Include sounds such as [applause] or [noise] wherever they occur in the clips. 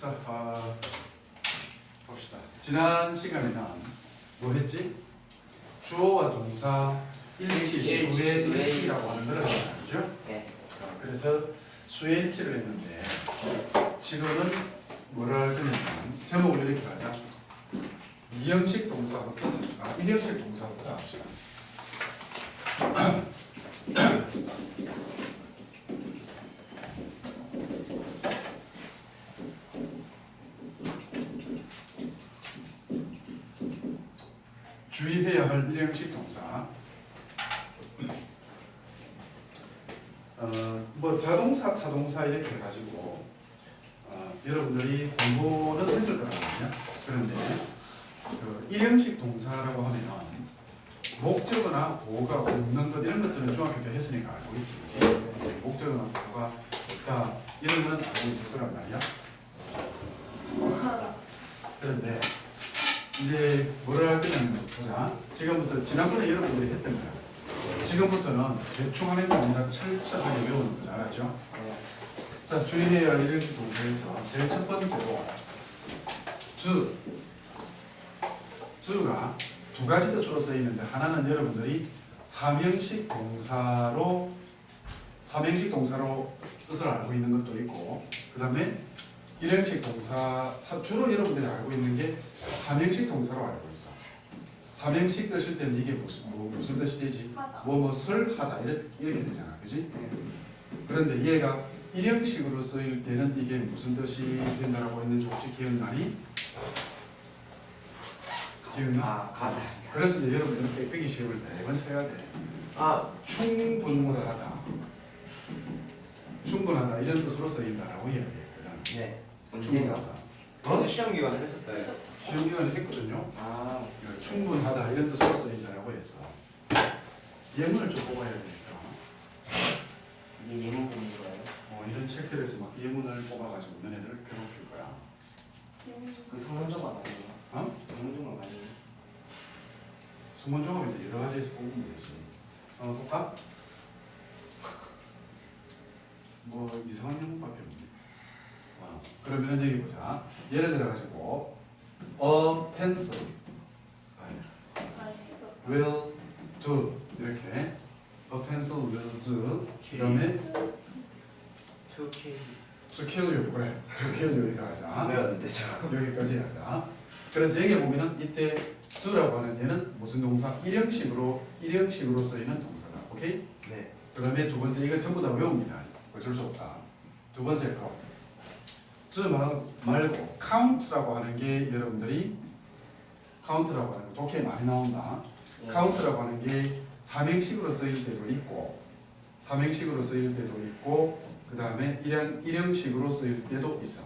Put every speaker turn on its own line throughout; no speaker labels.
자, 아, 봅시다. 지난 시간에는 뭐 했지? 주어와 동사 일치,
일치,
수의
수의
일치라고 하는 걸. 하죠.
네.
자, 그래서 수의 일치를 했는데 지금은 뭐라 할 거냐면 제목을 이렇게 하자. 이형식 동사부터 아, 일형식 동사부터 합시다. [clears throat] 주의해야 할 일형식 동사. 어, 뭐 자동사, 타동사 이렇게 해가지고 어, 여러분들이 공부는 했을 거라거든요. 그런데 그 일형식 동사라고 하면 목적어나 보호가 없는 것 이런 것들은 중학교 때 했으니까 알고 있지, 그지? 목적어나 보호가 없다 이런 거는 알고 있을 거란 말이야. 그런데 이제 뭐라 할 거냐면 보자. 지금부터 지난번에 여러분들이 했던 거야. 지금부터는 대충 하는 게 아니라 철저하게 외우는 거죠. 알았죠? 자, 주의해야 할 일형식 동사에서 제일 첫 번째로 주 주가 두 가지 뜻으로 쓰이는데 하나는 여러분들이 삼형식 동사로 삼형식 동사로 뜻을 알고 있는 것도 있고 그 다음에 일형식 동사 사- 주로 여러분들이 알고 있는 게 삼형식 동사로 알고 있어. 삼형식 뜻일 때는 이게 무슨 뭐, 무슨 뜻이 되지?
하다.
뭐뭐을 하다 이렇게, 이렇게 되잖아, 그지? 그런데 얘가 일형식으로 쓰일 때는 이게 무슨 뜻이 된다라고 했는지 혹시 기억나니? 기억나?
아, 가다.
그래서 이제 여러분 빼기 시험을 매번 쳐야 돼.
아,
충분하다, 충분하다 이런 뜻으로 쓰인다라고 이야기했거든.
네. 언제요?
충분하다.
저는 시험 기간에 했었어요.
시험 기간에 했거든요.
아,
충분하다 이런 뜻으로 쓰인다라고 했어. 예문을 좀 뽑아야 되니까.
이게 예문 보는 거예요?
어, 이런 책들에서 막 예문을 뽑아가지고 너네들을 괴롭힐 거야.
그 성문조가 아니에요?
어?
성문조가 아니에요?
수문종합인데 여러 가지에서 뽑으면 되지. 어, 볼까? 뭐 이상한 예문밖에 없네. 어, 그러면 여기 보자. 예를 들어 가지고 a pencil will do 이렇게 a pencil will do 그다음에
투키.
to kill you 그래 to kill you 여기까지 하자.
외웠는데 저.
여기까지 하자. 그래서 여기 보면은 이때 do라고 하는 얘는 무슨 동사? 일형식으로 일형식으로 쓰이는 동사다. 오케이?
네.
그다음에 두 번째 이거 전부 다 외웁니다. 어쩔 수 없다. 두 번째 거. 말- 말고 count라고 하는 게 여러분들이 count라고 하는 거 독해 많이 나온다.
예.
count라고 하는 게 삼형식으로 쓰일 때도 있고 삼형식으로 쓰일 때도 있고 그 다음에 일형, 일형식으로 쓰일 때도 있어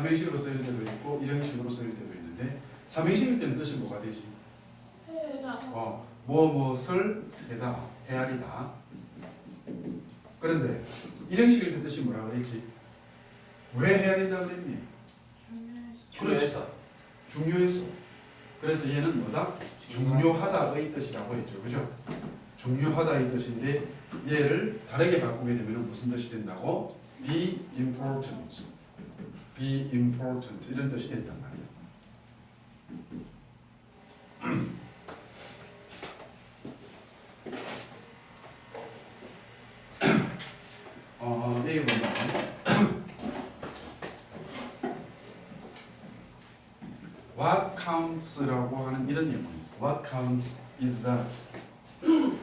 삼형식으로 쓰일 때도 있고 일형식으로 쓰일 때도 있는데 삼형식일 때는 뜻이 뭐가 되지? 어, 무엇을 세다, 헤아리다 그런데 일형식일 때 뜻이 뭐라 그랬지? 왜 헤아린다 그랬니?
중요해서.
중요해서 그래서 얘는 뭐다? 중요하다의 뜻이라고 했죠. 그죠? 중요하다의 뜻인데 얘를 다르게 바꾸게 되면 무슨 뜻이 된다고? be important. be important 이런 뜻이 된단 말이야. 어, [clears throat] [clears throat] 여기 보면 What counts라고 하는 이런 예문이 있어. What counts is that. [clears throat]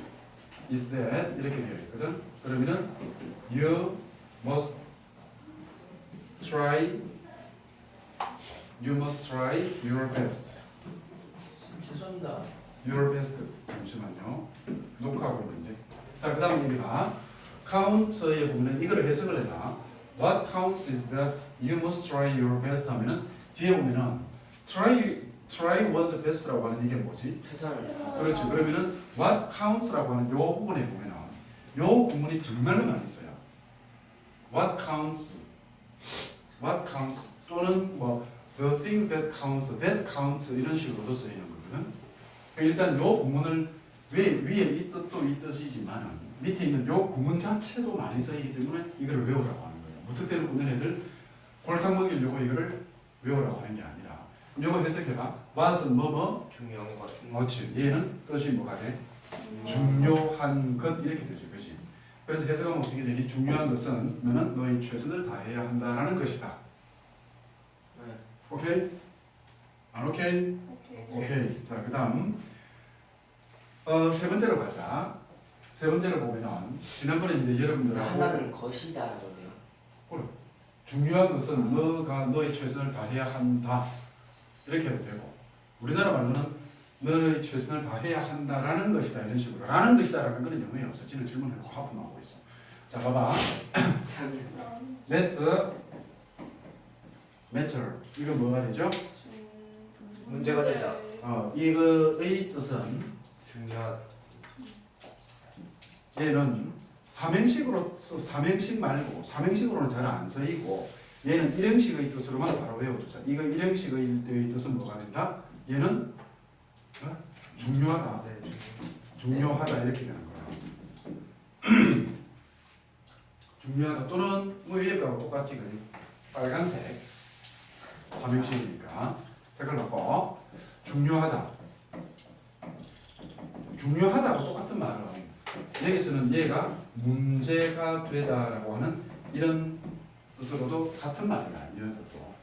is that 이렇게 되어 있거든. 그러면은 you must try you must try your best.
죄송합니다.
your best. 잠시만요. 녹화하고 있는데. 자, 그 다음에 여기 봐. count에 보면 이거를 해석을 해라. What counts is that you must try your best 하면은 뒤에 보면은 try try one's best라고 하는 이게 뭐지?
최선을.
그렇죠. 그러면은 what counts라고 하는 요 부분에 보면은 요 구문이 정말로 많이 써요. What counts? What counts? 또는 뭐 the thing that counts, that counts 이런 식으로도 쓰이는 거거든. 그러니까 일단 요 구문을 왜 위에 이 뜻도 이 뜻이지만은 밑에 있는 요 구문 자체도 많이 쓰이기 때문에 이걸 외우라고 하는 거예요. 무턱대로 묻는 애들 골탕 먹이려고 이거를 외우라고 하는 게 아니라 요거 해석해봐. what은 뭐뭐
중요한 거 같은
뭐지 얘는 뜻이 뭐가 돼? 중요한 것 이렇게 되죠, 그지? 그래서 해석하면 어떻게 되니? 중요한 것은 너는 너의 최선을 다해야 한다라는 것이다.
네.
오케이? 안 오케이?
오케이.
오케이. 자, 그 다음 어, 세 번째로 가자. 세 번째로 보면은 지난번에 이제 여러분들하고
하나는 것이다 라고 돼요.
중요한 것은 너가 너의 최선을 다해야 한다 이렇게 해도 되고 우리나라 말로는 너의 최선을 다해야 한다라는 것이다. 이런 식으로. 라는 것이다라는 거는 영어에 없어. 지는 질문을 화분 나오고 있어. 자 봐봐. [coughs] 매트. 매트 이거 뭐가 되죠?
중-
문제가 되다.
어 이거의 뜻은
중요한
얘는 삼행식으로 써- 삼행식 말고 삼행식으로는 잘 안 쓰이고 얘는 일행식의 뜻으로만 바로 외워두자. 이거 일행식의 뜻은 뭐가 된다? 얘는 어? 중요하다.
네.
중요하다 이렇게 되는 거야. [clears throat] 중요하다 또는 뭐 위에 거하고 똑같지 그지? 빨간색 삼행식이니까 색깔 바꿔 중요하다. 중요하다고 똑같은 말은 여기서는 얘가 문제가 되다라고 하는 이런 뜻으로도 같은 말이야 이런 뜻도.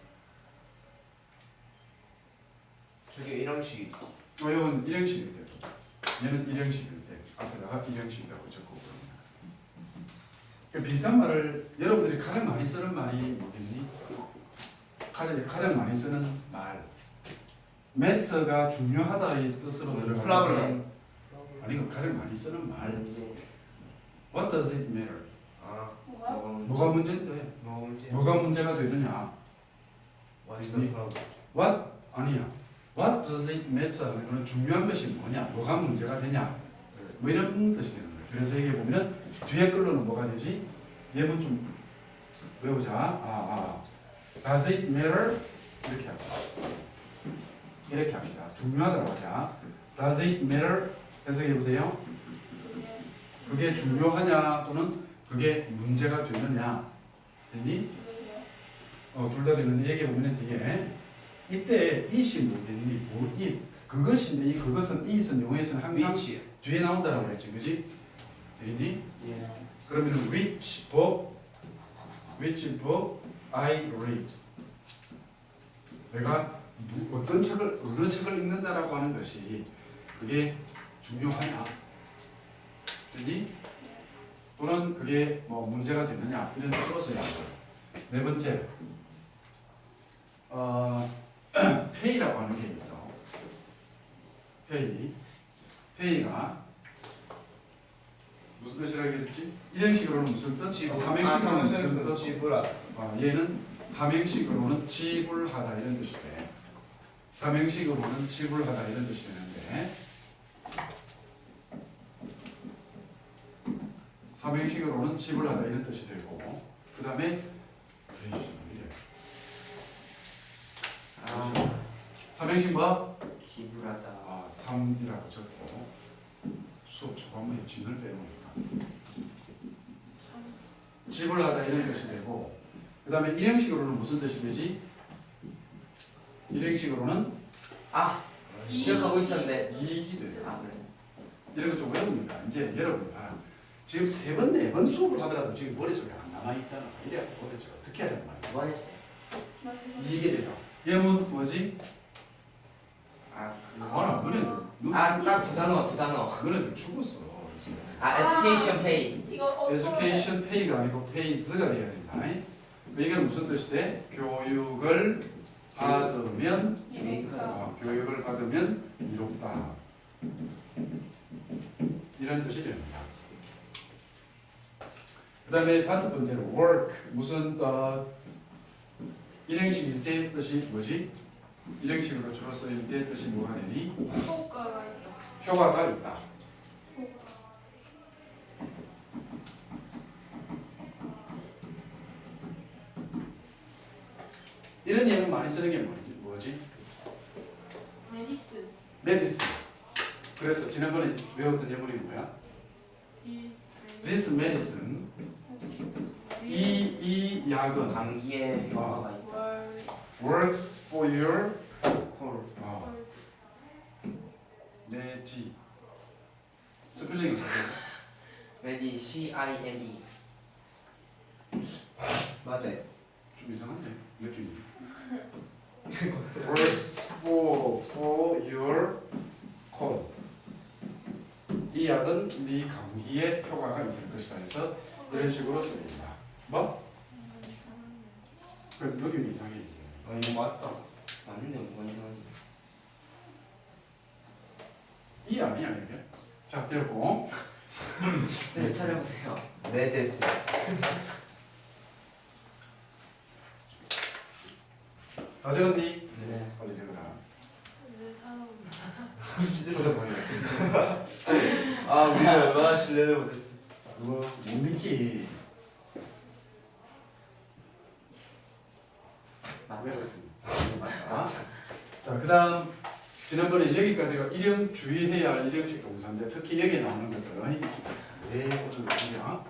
저게 일형식
어, 이건 일행식일 때, 얘는 일행식일 때 앞에다가 일행식이라고 적고 그럽니다. 그러니까 비슷한 말을 여러분들이 가장 많이 쓰는 말이 뭐겠니? 가장 가장 많이 쓰는 말. 매처가 중요하다의 뜻으로 들어가서
플라블럼.
아니 그 가장 많이 쓰는 말. What does it matter?
아
뭐가?
뭐가 문제?
뭐가 문제인데?
뭐가 문제?
뭐가 문제가 되느냐?
Problem?
What 아니야. What does it matter? 이거는 중요한 것이 뭐냐? 뭐가 문제가 되냐? 뭐 이런 뜻이 되는 거예요. 그래서 이게 보면은 뒤에 걸로는 뭐가 되지? 예문 좀 외우자. 아, 아. Does it matter? 이렇게 하자. 이렇게 합시다. 중요하다고 하자. Does it matter? 해석해 보세요.
그게
중요하냐 또는 그게 문제가 되느냐? 됐니?
죽으세요?
어, 둘 다 되는데 얘기해 보면 뒤에 이때 it이 뭐겠니? 뭐 it 그것인데 이 그것은 it은 영어에서는 항상
위치.
뒤에 나온다라고 했지, 그지? 되니?
예.
그러면 which book, which book I read. 내가 누, 어떤 책을 어느 책을 읽는다라고 하는 것이 그게 중요하냐? 되니? 또는 그게 뭐 문제가 되느냐 이런 뜻으로 써야. 네 번째, 어, [clears throat] 페이라고 하는 게 있어. 페이, 페이가 무슨 뜻이라고 했지? 일행식으로는 무슨 뜻?
지불.
삼행식으로는 무슨 뜻?
지불하다.
아, 얘는 삼행식으로는 지불하다 이런 뜻이 돼. 삼행식으로는 지불하다 이런 뜻이 되는데 삼행식으로는 지불하다 이런 뜻이 되고 그 다음에
아
삼행식 뭐?
지불하다.
아, 3이라고 적고 수업 초반부에 진을 빼놓으니까 지불하다 이런 뜻이 되고 그 다음에 일행식으로는 무슨 뜻이 되지? 일행식으로는
아 기억하고 있었는데.
이익이 돼요.
아 그래.
이런 거 좀 외웁니다. 이제 여러분가 지금 세 번, 네 번 수업을 하더라도 지금 머릿속에 안 남아있잖아. 이래야 도대체 어떻게 하자는 말이야.
두번 했어요.
이익이 돼요. 예문 뭐지?
아 그.
알아, 너네들. 너
아딱 두 단어 두 단어.
너네들 죽었어. 지금.
아 education pay.
이거 어,
education pay가 아니고 pays가 돼야 된다. 이건 무슨 뜻이 돼? 교육을 받으면
이거가
어, 교육을 받으면 이롭다. 이런 뜻이 됩니다. 그 다음에 다섯 번째로 work 무슨 뜻? 일행식일 때 뜻이 뭐지? 일행식으로 쓰일 때 뜻이 뭐가 되니?
효과가 있다.
효과가 있다. 이런 예문 많이 쓰는 게 뭐지? 뭐지?
메디스.
메디스. 그래서 지난번에 외웠던 예문이 뭐야? This medicine 이, 이 약은
감기에 효과가 있다.
월
works for your
콜.
어, [laughs] 레디 어떻게
메디 C I N E.
맞아요.
좀 이상한데 느낌이. Works for for your cold 이 약은 네 감기에 효과가 있을 것이다 해서 이런 식으로 쓰입니다. 뭐? 그 느낌이 이상해
아 이거 맞다.
맞는데 뭐가 이상하지?
이 아니야 이게 자 되고 [laughs]
쌤 차려보세요.
네 됐어.
다 적었니?
네.
빨리 적어라
내 산업
진짜
적어봐야
아 우리가 얼마나 신뢰를 못했어.
그거 못 믿지
맞다.
외웠습니다 맞다 자그 다음 지난번에 여기까지가 일형 주의해야 할 일형식 동사인데 특히 여기 나오는 것들은 네 오늘 보자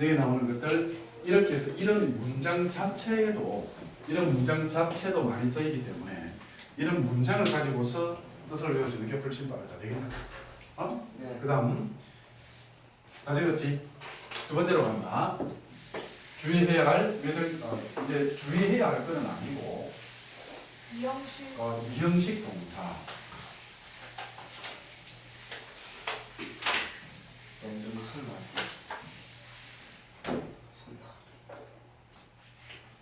여기 나오는 것들 이렇게 해서 이런 문장 자체에도 이런 문장 자체도 많이 쓰이기 때문에 이런 문장을 가지고서 뜻을 외워주는 게 훨씬 빠르다 되겠나? 어?
네.
그 다음 다 적었지? 두 번째로 간다 주의해야 할 몇을 어, 이제 주의해야 할 거는 아니고
이형식.
어, 이형식 동사.
손 나.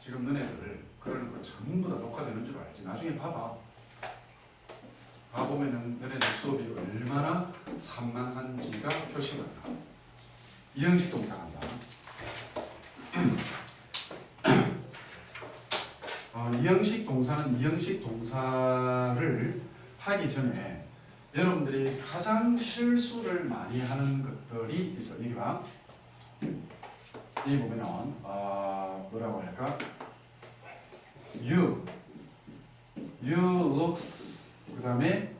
지금 너네들 그러는 거 전부 다 녹화되는 줄 알지? 나중에 봐봐. 봐보면은 너네들 수업이 얼마나 산만한지가 표시가 나. 이형식 동사 간다 어, 동사는 이형식 동사를 하기 전에 여러분들이 가장 실수를 많이 하는 것들이 있어. 여기 봐. 여기 보면은 어, 뭐라고 할까? You, you looks 그 다음에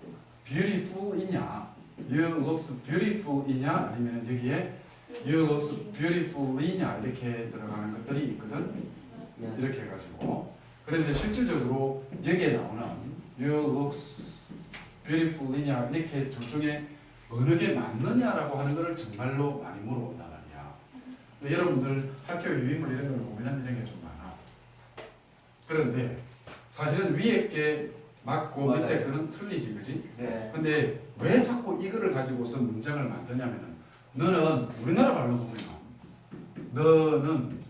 beautiful이냐? You looks beautiful이냐? 아니면 여기에 you looks beautiful이냐 이렇게 들어가는 것들이 있거든.
네.
이렇게 해가지고 그런데 실질적으로 여기에 나오는 you looks beautiful이냐 이렇게 둘 중에 어느 게 맞느냐라고 하는 것을 정말로 많이 물어본단 말이야 여러분들 학교 유인물 이런 걸 보면 이런 게 좀 많아 그런데 사실은 위에 게 맞고 밑에
맞아요.
거는 틀리지 그지?
네.
근데 왜 자꾸 이거를 가지고서 문장을 만드냐면은 너는 우리나라 말로 보면 너는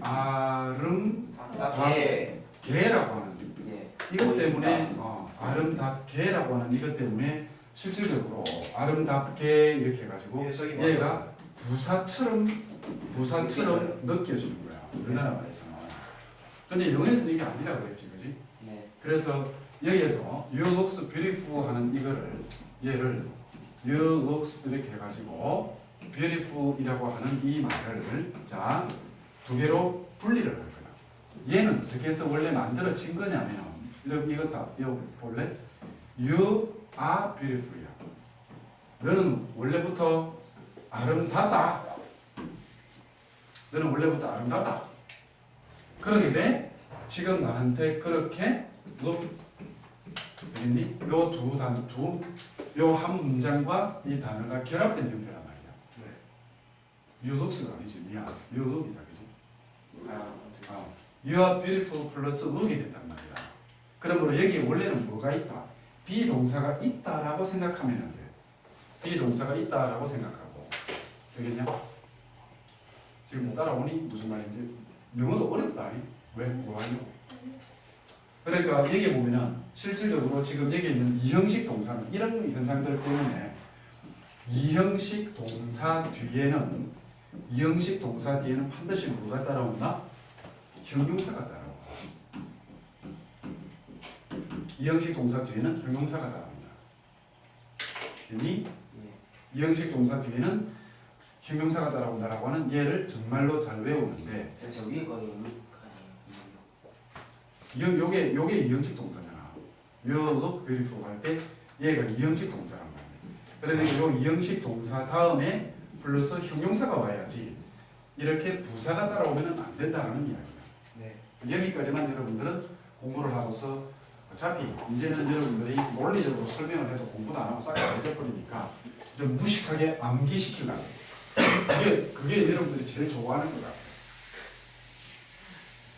아름
다
예.
개라고 하는
예.
이것 때문에 어, 아름답게라고 하는 이것 때문에 실질적으로 아름답게 이렇게 해가지고
해석이
얘가 부사처럼 부사처럼 느껴지는 거야 우리나라 말에서는 근데 영어에서는 이게 아니라 그랬지 그지
네.
그래서 여기에서 you looks beautiful 하는 이거를 얘를 you looks 이렇게 해가지고 beautiful이라고 하는 이 말을 자 두 개로 분리를 할 거야. 얘는 어떻게 해서 원래 만들어진 거냐면 이렇게 이거 다 이거 볼래? You are beautiful이야. 너는 원래부터 아름답다. 너는 원래부터 아름답다. 그런데 지금 나한테 그렇게 look 되겠니? 요두 단, 두, 요 한 문장과 이 단어가 결합된 형태란 말이야. You looks가 아니지, 미안. You look이다, 그지?
아? 어.
You are beautiful 플러스 look이 됐단 말이야. 그러므로 여기 원래는 뭐가 있다? 비동사가 있다라고 생각하면 안 돼. 비동사가 있다라고 생각하고. 되겠냐? 지금 따라오니? 무슨 말인지. 영어도 어렵다, 아니? 왜? 뭐 하냐고. 그러니까 여기 보면은 실질적으로 지금 여기 있는 이형식 동사는 이런 현상들 때문에 이형식 동사 뒤에는 이형식 동사 뒤에는 반드시 뭐가 따라온다? 형용사가 따라와. 이형식 동사 뒤에는 형용사가 따라온다. 괜히
예.
이형식 동사 뒤에는 형용사가 따라온다라고 하는 예를 정말로 잘 외우는데
저, 저 위에 거 이거 룩 아니에요?
이 요게 요게 이형식 동사잖아. You look beautiful 할때 얘가 이형식 동사란 말이야. 그러니까 요 이형식 동사 다음에 플러스 형용사가 와야지 이렇게 부사가 따라오면 안 된다는 이야기예요.
네.
여기까지만 여러분들은 공부를 하고서 어차피 이제는 여러분들이 논리적으로 설명을 해도 공부도 안 하고 싹 잊어버리니까 좀 무식하게 암기시키려고 그게 그게 여러분들이 제일 좋아하는 거다.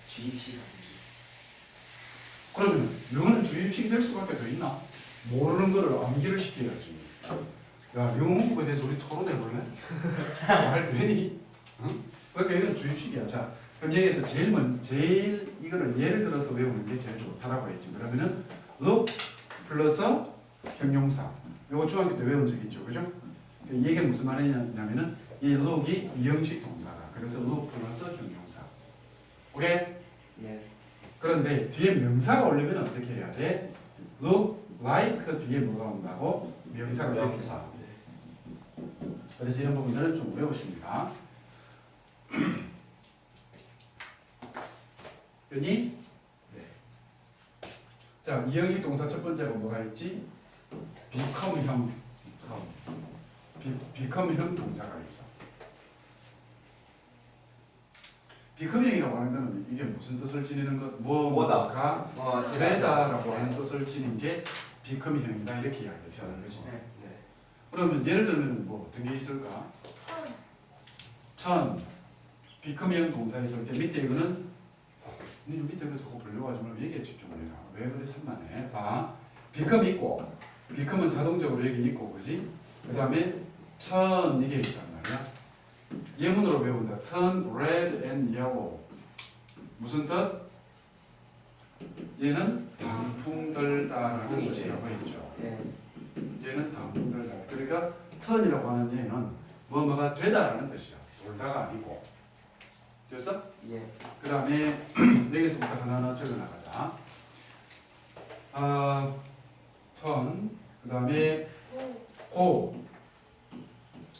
주입식
그러면 영어는 주입식 될 수밖에 더 있나? 모르는 거를 암기를 시켜야지. 야, 영어 문법에 대해서 우리 토론해 볼래? [laughs] 말 되니? 응? 그러니까 이건 주입식이야. 자, 그럼 여기서 제일 먼, 제일 이거를 예를 들어서 외우는 게 제일 좋다라고 했지. 그러면은 look 플러스 형용사. 이거 중학교 때 외운 적 있죠, 그죠? 이게 무슨 말이냐면은 이 look이 이형식 동사다. 그래서 look 플러스 형용사. 오케이?
네.
그런데 뒤에 명사가 오려면 어떻게 해야 돼? look like 뒤에 뭐가 온다고? 명사가 이렇게
명사.
그래서 이런 부분들은 좀 외우십니다. 됐니?
네.
자, 이형식 동사 첫 번째가 뭐가 있지? become형,
그럼.
be- become형 동사가 있어. become형이라고 하는 거는 이게 무슨 뜻을 지니는 것, 뭐,
뭐다.
뭐가
어,
되다라고 하는 뜻을 지닌 게 become형이다 이렇게 이야기했잖아요. 그렇지?
네. 네.
그러면 예를 들면 뭐 어떤 게 있을까? 천 비컴형 동사 있을 때 밑에 이거는 니 밑에 그 저거 말고 얘기에 집중을 해라. 왜 그래 산만해? 봐. 비컴 있고 비컴은 자동적으로 여기 있고 그지? 그 다음에 천 이게 있단 말이야. 예문으로 배운다. turn red and yellow. 무슨 뜻? 얘는 단풍들다라는
단풍이지.
뜻이라고 했죠.
네.
얘는 단풍들다. 그러니까 턴이라고 하는 얘는 뭐뭐가 되다라는 뜻이야. 돌다가 아니고. 됐어?
예.
그 다음에 여기서부터 하나하나 적어 나가자. 아, 턴. 그 다음에
오
고.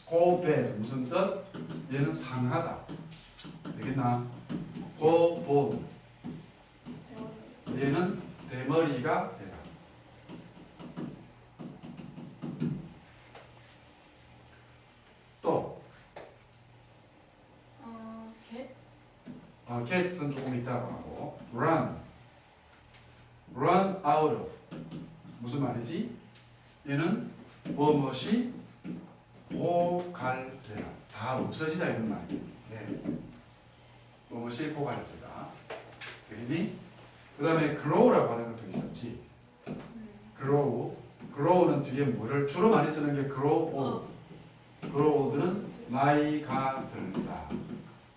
고 bad 무슨 뜻? 얘는 상하다. 되겠나? 고 bald. 얘는 대머리가 되다. 또
어, 개
어, get은 조금 있다고 하고. run. run out of. 무슨 말이지? 얘는 무엇이 고갈되다 다 없어지다 이런 말이야
네.
무엇이 고갈되다 되니? 그 다음에 grow라고 하는 것도 있었지 grow grow는 뒤에 뭐를 주로 많이 쓰는 게 grow old grow old는 나이가 들다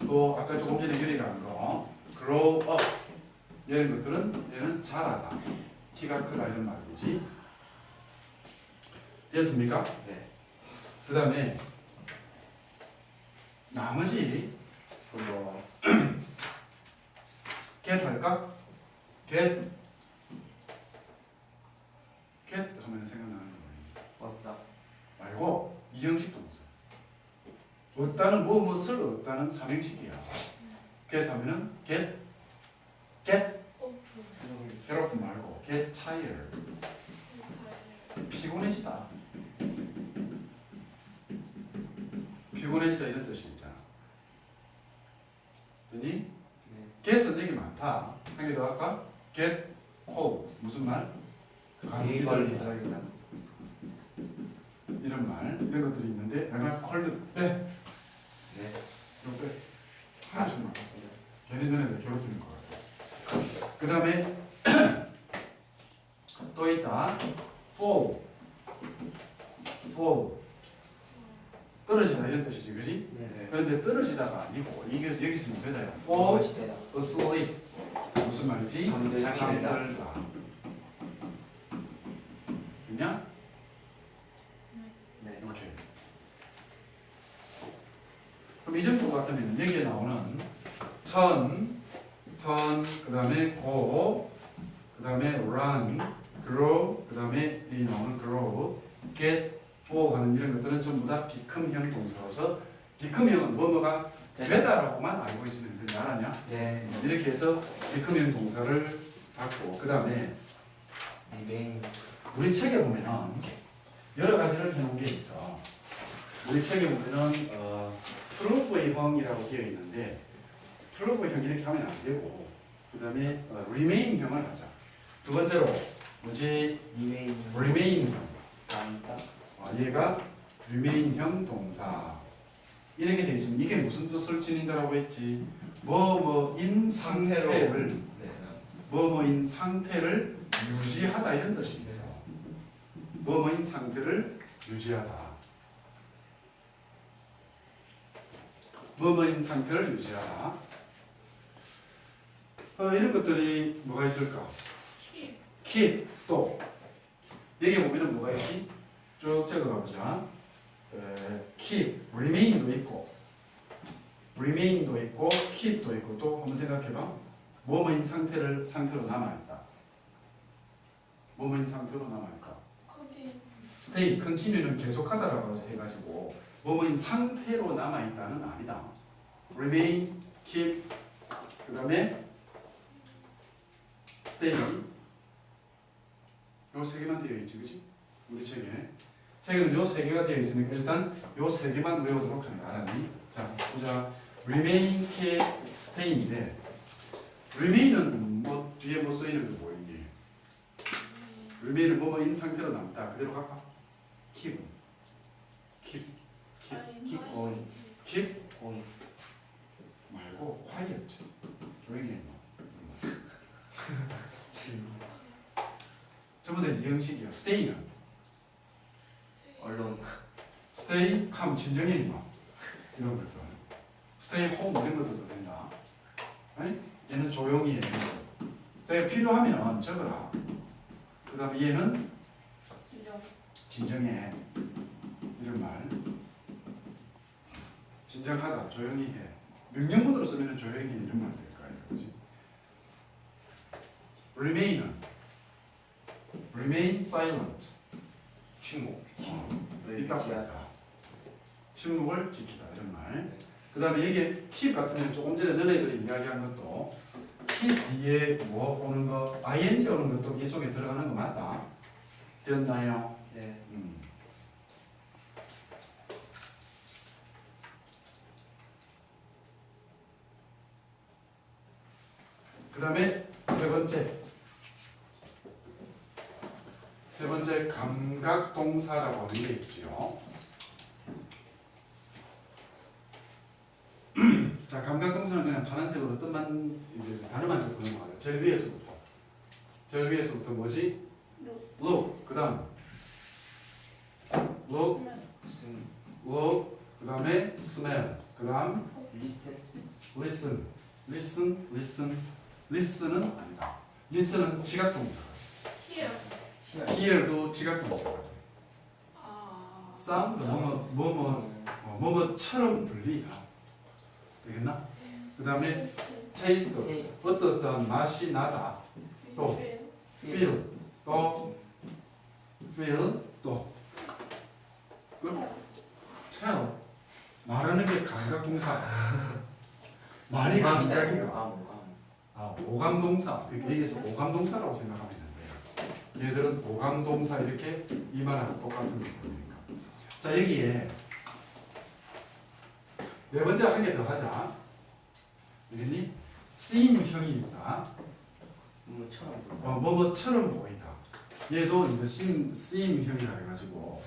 또 아까 조금 전에 유리가 한 거 grow up 이런 것들은 얘는 자라다 크다 이런 말이지 됐습니까?
네.
그 다음에 나머지
그거. [clears throat]
get 할까? get get 하면 생각나는 거
왔다.
말고 이형식 동사 없다는 뭐 무엇을 없다는 삼형식이야 get 하면은 get get get off 말고 get tired 피곤해지다 피곤해지다 이런 뜻이 있잖아 됐니?
네.
get은 되게 많다 한 개 더 할까? get cold 무슨 말? 감기
이
걸리다. 이런 말 이런 것들이 있는데 내가 컬드 빼
네.
이거 빼 하나씩만 걔네 너네들 괴롭히는 것 같았어 그 다음에 또 있다 fall fall 떨어지다 이런 뜻이지 그지?
네.
그런데 떨어지다가 아니고 이게 여기 있으면 되다 fall asleep 무슨 말이지?
잠들다.
잠들다 그냥
네.
이렇게 그럼 이 정도 같으면 여기에 나오는 천, 턴, 그 다음에 고, 그 다음에 run, grow, 그 다음에 이 나오는 grow, get, for 하는 이런 것들은 전부 다 동사로서 become형은 뭐뭐가 되다라고만 알고 있으면 거 알았냐?
네.
이렇게 해서 become형 동사를 받고 그 다음에. 우리 책에 보면은 여러 가지를 해놓은 게 있어. 우리 책에 보면은 어, 프로브형이라고 되어 있는데 프로브 형 이렇게 하면 안 되고 그 다음에 어, remain형을 하자. 두 번째로 뭐지?
리메인
remain형.
남다
어, 얘가 remain형 동사. 이렇게 되어 있으면 이게 무슨 뜻을 지닌다라고 했지? 뭐 뭐인 상태를
네
뭐뭐인 상태를 유지하다 이런 뜻이 있어. 뭐 뭐인 상태를 유지하다. 뭐 뭐인 상태를 유지하다. 어, 이런 것들이 뭐가 있을까?
키.
keep 또 여기 보면은 뭐가 있지? 쭉 적어가 보자. 에, keep, remain도 있고, remain도 있고, keep도 있고 또 한번 생각해봐. 뭐뭐인 상태를 상태로 남아있다. 뭐뭐인 상태로 남아있까?
컨티.
stay, continue는 계속하다라고 해가지고 뭐뭐인 상태로 남아있다는 아니다. remain, keep, 그 다음에 stay. 요세 개만 되어 있지, 그지? 우리 책에. 책에는 요세 개가 되어 있으니까 일단 요 세 개만 외우도록 거 알았니? 자, 보자. remain, keep, stay인데 remain은 뭐 뒤에 뭐 써있는 거 보이니? remain은 뭐뭐인 상태로 남다. 그대로 갈까? keep은? keep, keep,
keep going.
keep
고인
말고 quiet. 조용히 해. [laughs] 다 이형식이야. stay는
언론
stay, calm, 진정해 임마. 이런 것들. stay home 이런 것들도 된다. 얘는 조용히 해. 내가 필요하면 적어라. 그 다음에 얘는
진정.
진정 해. 이런 말. 진정하다, 조용히 해. 명령문으로 쓰면 조용히 해 이런 말 될까 이거지. remain은 remain silent.
침묵
보다. 침묵을 지키다 이런 말.
네.
그 다음에 이게 keep 같은 경우는 조금 전에 너네들이 이야기한 것도 keep 뒤에 뭐 오는 거, ing 오는 것도 이 속에 들어가는 거 맞다. 됐나요?
네
음. 그 다음에 세 번째 세 번째 감각 동사라고 하는 게 있지요. [clears throat] 자 감각 동사는 그냥 파란색으로 뜻만 이제 단어만 적는 거예요. 제일 위에서부터. 제일 위에서부터 뭐지? look 그 다음 look look 그 다음에 smell 그 다음
리슨.
listen listen listen listen은 아니다. listen은 지각 동사가
히어.
히어
hear도 지각 동사가
아.
sound 뭐뭐 뭐뭐 어, 뭐뭐처럼 들리다. 되겠나? 그 다음에 taste.
테이스트
어떠어떠한 맛이 나다. 또. feel. 또 feel. 또 그, tell. 말하는 게 감각 동사. 말이 감각이야. 아, 오감 동사. 여기서 오감 동사라고 생각하면 되는데 얘들은 오감 동사 이렇게 이 말하고 똑같은 거니까 자 여기에 네 번째 한 개 더 하자 되겠니? 쓰임형이 있다
뭐처럼
어, 뭐뭐처럼 보인다. 얘도 이제 쓰임, 쓰임형이라 해가지고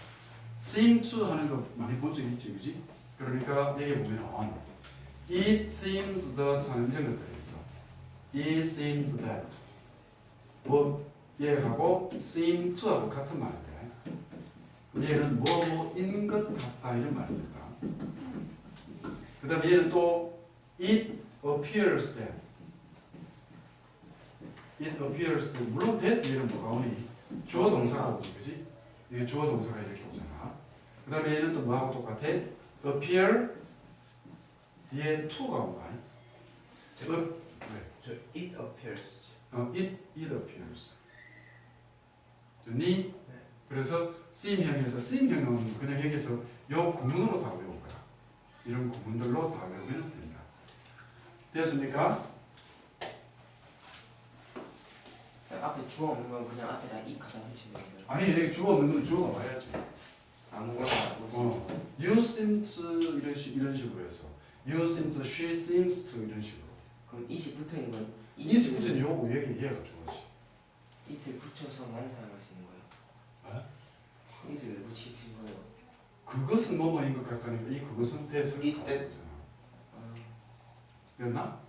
to 하는 거 많이 본 적 있지, 그지? 그러니까 여기 보면 it seems that 하는 이런 것들이 있어. it seems that 뭐 얘하고 seem to하고 같은 말인데 얘는 뭐뭐인 것 같다 이런 말입니다. 그 다음에 얘는 또 it appears that it appears to 물론 that 뒤에는 뭐가 오니 주어 동사가 오지 그지? 이게 주어 동사가 이렇게 오잖아. 그 다음에 얘는 또 뭐하고 똑같아? appear 뒤에 to가 온 거야
저,
어,
저 it appears.
어, it, it appears? 그래서 C명에서 C명은 그냥 여기서 요 구문으로 다 외울 거야. 이런 구문들로 다 외우면 된다. 됐습니까?
앞에 주어 없는 건 그냥 앞에다 이카다 붙이면 돼요.
아니 여기 주어 없는 건 주어가 와야지.
아무거나.
어. You seem to 이런 식 이런 식으로 해서. You seem to, she seems to 이런 식으로.
그럼 이시 붙어 있는 건
이시 붙은 요거 얘기 얘가 주어지.
이시 붙여서 완성하시는 거예요. 통일을 왜 붙이신 거예요?
그것은 뭐뭐인 것 같다는 거이 그것은 대성
이때
였나?